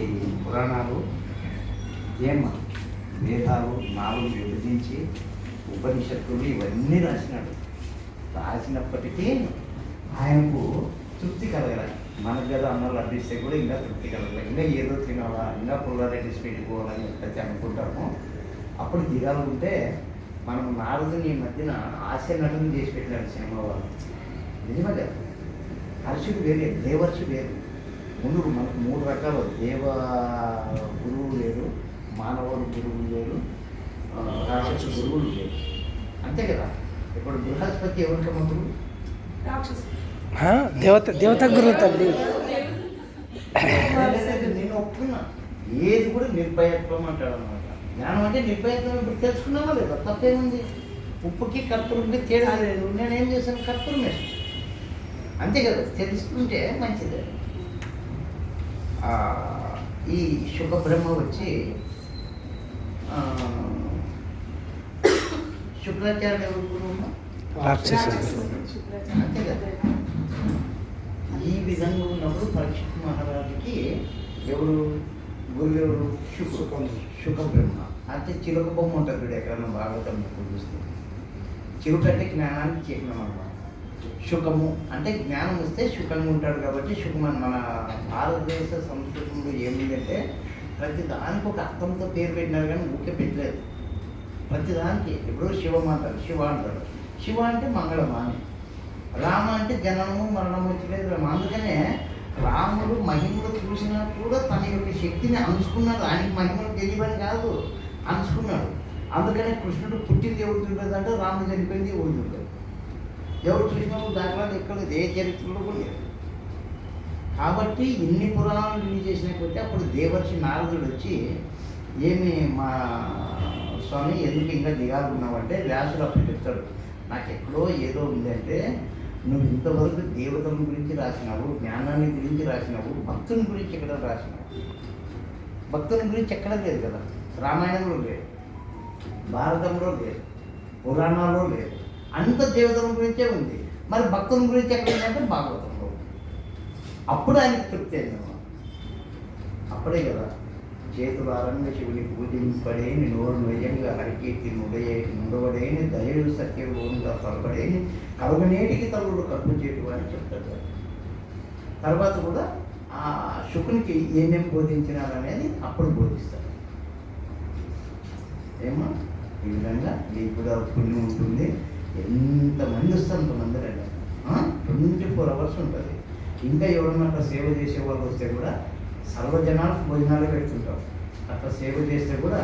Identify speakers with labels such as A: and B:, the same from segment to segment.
A: పురాణాలు ఏమ వేదాలు నాలుగు విభజించి ఉపనిషత్తులు ఇవన్నీ రాసినాడు. రాసినప్పటికీ ఆయనకు తృప్తి కలగల. మనకు కదా అన్న లభిస్తే కూడా ఇంకా తృప్తి కలగల. ఇంకా ఏదో తినాలా ఇంకా పుల్లారెడ్డి స్వీట్ పోవాలని చెప్పి అనుకుంటాము. అప్పుడు దిగాలనుకుంటే మనం నారదుని ఈ మధ్యన ఆశ నటన చేసి పెట్టినాడు సినిమా వాళ్ళు. నిజమే కదా? హర్షుడు వేరే దేవర్షి వేరు. ముందు మనకు మూడు రకాలు దేవ గురువు లేరు మానవుడు గురువు లేరు రాక్షస గురువులు లేరు అంతే కదా? ఇప్పుడు బృహస్పతి ఎవరికి మంత్రులు
B: దేవత దేవత గురువు తల్లి.
A: నేను ఒప్పుకున్నా. ఏది కూడా నిర్భయత్వం అంటాడు అనమాట జ్ఞానం అంటే నిర్భయత్వం ఇప్పుడు తెలుసుకున్నావా లేదా? తప్పేముంది? ఉప్పుకి కర్పూరంకి తేడా లేదు. నేనేం చేశాను? కర్పూరం వేసాను అంతే కదా? తెలుసుకుంటే మంచిదే. ఈ శుభ బ్రహ్మ వచ్చి శుక్రాచార్య ఎవరు గురువు
B: రాక్షసుడు
A: అంతే కదా ఈ విధంగా ఉన్నప్పుడు పరీక్షిత్ మహారాజుకి ఎవరు? గురువు ఎవరు శుక శుక. బ్రహ్మ అంటే చిలుక బొమ్మ ఉంటుంది ఎక్కడన్నా భాగవతం చూస్తే. చిలుక అంటే జ్ఞానానికి చిహ్నం అన్నమాట. శుకము. అంటే జ్ఞానం వస్తే శుకంగా ఉంటాడు కాబట్టి సుఖమని మన భారతదేశ సంస్కృతంలో ఏముందంటే ప్రతి దానికి ఒక అర్థంతో పేరు పెట్టినారు కానీ ఊకే పెట్టలేదు. ప్రతి దానికి ఇప్పుడు శివం అంటారు శివ అంటారు. శివ అంటే మంగళమాని రామ అంటే జననము మరణము వచ్చలేదు రామ. అందుకనే రాముడు మహిమలు చూసినా కూడా తన యొక్క శక్తిని అనుసుకున్నాడు ఆయనకి మహిమలు తెలియని కాదు అనుసుకున్నాడు అందుకనే కృష్ణుడు పుట్టింది ఎవరు చూడదు అంటే రాముడు చనిపోయింది ఎవరు చూడలేదు ఎవరు చూసినప్పుడు దాఖలాలు ఎక్కడ ఏ చరిత్రలో కూడా లేదు. కాబట్టి ఇన్ని పురాణాలు రిలీజ్ చేసిన అప్పుడు దేవర్షి నారదుడు వచ్చి ఏమి మా స్వామి ఎందుకు ఇంకా దిగాలనున్నావంటే వ్యాసుడు అప్పుడు చెప్తాడు నాకు ఎక్కడో ఏదో ఉందంటే నువ్వు ఇంతవరకు దేవతల గురించి రాసినావు జ్ఞానాన్ని గురించి రాసినావు భక్తుని గురించి ఎక్కడ రాసినావు? భక్తుని గురించి ఎక్కడ లేదు కదా. రామాయణంలో లేదు. భారతంలో లేదు. పురాణాల్లో లేదు. అంత దేవతల గురించే ఉంది. మరి భక్తుల గురించి ఎక్కడ ఉందంటే భాగవతంలో అప్పుడు ఆయనకు తృప్తి అయిందమ్మా అప్పుడే కదా చేతులు శివుని పూజింపడేని నోరు నిజంగా హరికీర్తి నుడయే నుడవడేని దయడు సత్యభూమిగా తలపడేని కలుగనేటికి తలుడు కలుగు చేటు అని చెప్తాడు తర్వాత కూడా ఆ శుకునికి ఏమేం బోధించినారనేది అప్పుడు బోధిస్తాడు ఏమో ఈ విధంగా నీకు కూడా పుణ్యం ఉంటుంది. ఎంతమంది వస్తారు అంతమంది రండి. ట్వంటీ ఫోర్ అవర్స్ ఉంటుంది. ఇంకా ఎవరన్నా అట్లా సేవ చేసే వాళ్ళు వస్తే కూడా సర్వజనాలకు భోజనాలు పెడుతుంటాం అట్లా సేవ చేస్తే కూడా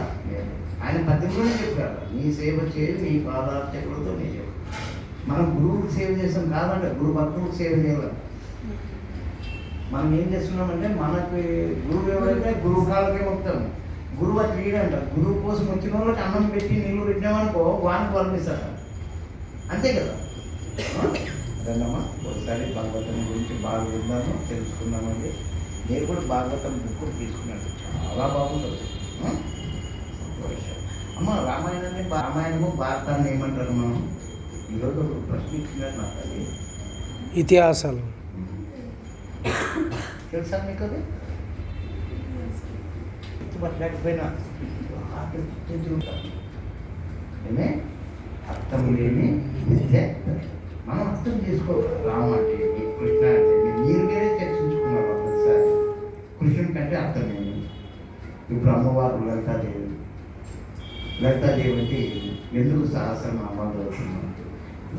A: ఆయన పద్దెనిమిదిలోనే చెప్పారు. నీ సేవ చేయి నీ పాదార్థకులతో నీ సేవ. మనం గురువుకి సేవ చేస్తాం కాదంటే గురు భక్తులకు సేవ చేయాలి. మనం ఏం చేస్తున్నామంటే మనకి గురువు ఎవరైతే గురువు కాళ్ళకే మొత్తం గురువు అది అంట. గురువు కోసం వచ్చిన వాళ్ళకి అన్నం పెట్టి నీళ్ళు పెట్టినామనుకో వానికి వర్ణిస్తారు అంతే కదా? అదన్నమ్మా ఒకసారి భాగవతం గురించి బాగా విన్నాను తెలుసుకున్నామండి నేను కూడా భాగవతం బుక్ తీసుకున్నాను. చాలా బాగుంటుంది. అమ్మ రామాయణాన్ని రామాయణము భారతాన్ని ఏమంటారు మనం ఈరోజు ఒక ప్రశ్న ఇచ్చినారు నాకు అది.
B: ఇతిహాసాలు.
A: తెలుసా మీకు అది? గుర్తుంచుకుంటాం ఏమే? అర్థం లేని విద్య మనం అర్థం చేసుకోవాలి. రామ అంటే కృష్ణ అంటే మీరు వేరే చర్చించుకున్నారు ఒకసారి. కృష్ణుని కంటే అర్థం ఏంటి? ఇప్పుడు అమ్మవారు లలితాదేవి లలితాదేవి అంటే ఎందుకు సహస్రనామాలు అవుతున్నాం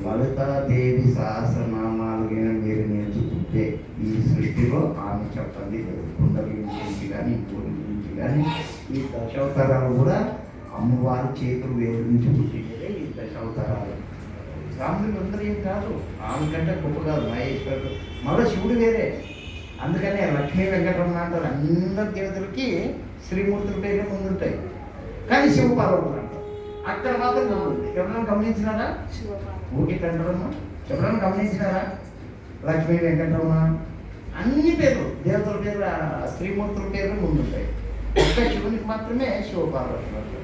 A: లలితాదేవి సహస్రనామాలు గిన మీరు నేర్చుకుంటే ఈ సృష్టిలో ఆమె చెప్పండి. కుండలి గురించి కానీ భూమి గురించి కానీ ఈ దశావతారాలు కూడా అమ్మవారి చేతులు వేరు నుంచి పుట్టినదే ఈ దశావతారాలు రాముడు అందరూ ఏం కాదు. ఆమె కంటే గొప్ప కాదు మహేశ్వరుడు మళ్ళీ శివుడు వేరే. అందుకనే లక్ష్మీ వెంకటరమణ అంటారు. అందరి దేవతలకి శ్రీమూర్తుల పేరు ముందుంటాయి. కానీ శివ పార్వతులు అంటారు. అక్కడ మాత్రం ముందుంది ఎవరైనా గమనించినారా? ఊటి కంటరమ్మ ఎవరైనా గమనించినారా? లక్ష్మీ వెంకటరమణ. అన్ని పేర్లు. దేవతల పేర్లు ఆ శ్రీమూర్తుల పేర్లు ముందుంటాయి. ఒక్క శివునికి మాత్రమే శివ పార్వతులు అంటారు.